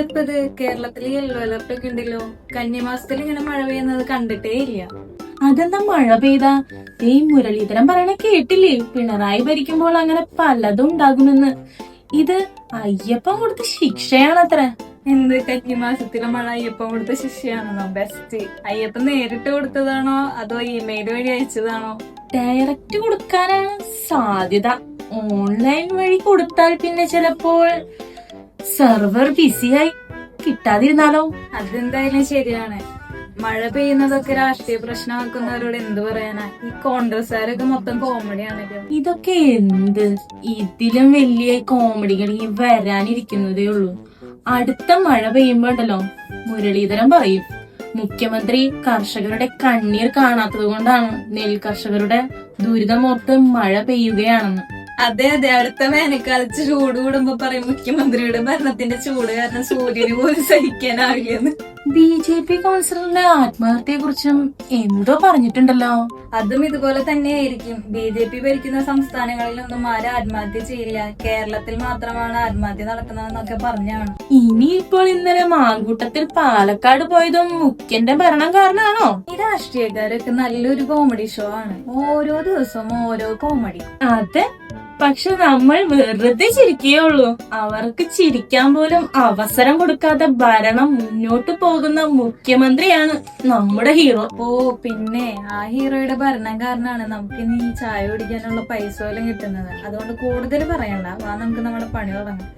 ഇപ്പൊ ഇത് കേരളത്തിൽ യെല്ലോ അലർട്ട് ഒക്കെ ഉണ്ടല്ലോ? കന്നിമാസത്തിൽ ഇങ്ങനെ മഴ പെയ്യുന്നത് കണ്ടിട്ടേ ഇല്ല. അതെന്താ മഴ പെയ്ത? ഈ മുരളീധരൻ പറയണ കേട്ടില്ലേ? പിണറായി ഭരിക്കുമ്പോൾ അങ്ങനെ പലതും ഉണ്ടാകുമെന്ന്. ഇത് അയ്യപ്പൻ കൊടുത്ത ശിക്ഷയാണത്ര. എന്ത്? കന്നിമാസത്തിലെ മഴ അയ്യപ്പൻ കൊടുത്ത ശിക്ഷയാണെന്നോ? ബെസ്റ്റ് അയ്യപ്പൻ നേരിട്ട് കൊടുത്തതാണോ? അതോ ഇമെയിൽ വഴി അയച്ചതാണോ? ഡയറക്റ്റ് കൊടുക്കാനാണ് സാധ്യത. ഓൺലൈൻ വഴി കൊടുത്താൽ പിന്നെ ചിലപ്പോൾ സെർവർ ബിസിയായി കിട്ടാതിരുന്നാലോ? അതെന്തായാലും ശരിയാണ്. മഴ പെയ്യുന്നതൊക്കെ രാഷ്ട്രീയ പ്രശ്നമാക്കുന്നവരോട് എന്ത് പറയാനാ? ഈ കോൺഗ്രസ്സുകാരൊക്കെ മൊത്തം കോമഡിയാണല്ലോ ഇതൊക്കെ എന്ത്? ഇതിലും വലിയ കോമഡികൾ ഈ വരാനിരിക്കുന്നതേ ഉള്ളൂ. അടുത്ത മഴ പെയ്യുമ്പോണ്ടല്ലോ മുരളീധരൻ പറയും മുഖ്യമന്ത്രി കർഷകരുടെ കണ്ണീർ കാണാത്തത് കൊണ്ടാണ് നെൽ കർഷകരുടെ ദുരിതമോർത്ത് മഴ പെയ്യുകയാണെന്ന്. അതെ അതെ. അടുത്ത വേനൽക്കാലത്ത് ചൂട് കൂടുമ്പോ പറയും മുഖ്യമന്ത്രിയുടെ ഭരണത്തിന്റെ ചൂട് കാരണം സൂര്യന് പോലും സഹിക്കാനാവില്ലെന്ന്. ബി ജെ പി കൗൺസിലറിന്റെ ആത്മഹത്യയെ കുറിച്ചും എന്തോ പറഞ്ഞിട്ടുണ്ടല്ലോ. അതും ഇതുപോലെ തന്നെയായിരിക്കും. ബി ജെ പി ഭരിക്കുന്ന സംസ്ഥാനങ്ങളിലൊന്നും ആരും ആത്മഹത്യ ചെയ്യില്ല. കേരളത്തിൽ മാത്രമാണ് ആത്മഹത്യ നടക്കുന്നതെന്നൊക്കെ പറഞ്ഞാണ്. ഇനി ഇപ്പോൾ ഇന്നലെ മാങ്കൂട്ടത്തിൽ പാലക്കാട് പോയതും മുഖ്യന്റെ ഭരണം കാരണമാണോ ഈ രാഷ്ട്രീയക്കാരൊക്കെ നല്ലൊരു കോമഡി ഷോ ആണ്. ഓരോ ദിവസവും ഓരോ കോമഡി. അതെ. പക്ഷെ നമ്മൾ വെറുതെ ചിരിക്കുകയുള്ളൂ. അവർക്ക് ചിരിക്കാൻ പോലും അവസരം കൊടുക്കാതെ ഭരണം മുന്നോട്ട് പോകുന്ന മുഖ്യമന്ത്രിയാണ് നമ്മുടെ ഹീറോ. ഓ പിന്നെ ആ ഹീറോയുടെ ഭരണം കാരണമാണ് നമുക്ക് ഇനി ചായ കുടിക്കാനുള്ള പൈസ പോലും കിട്ടുന്നത്. അതുകൊണ്ട് കൂടുതൽ പറയണ്ട. വാ നമുക്ക് നമ്മുടെ പണി തുടങ്ങാം.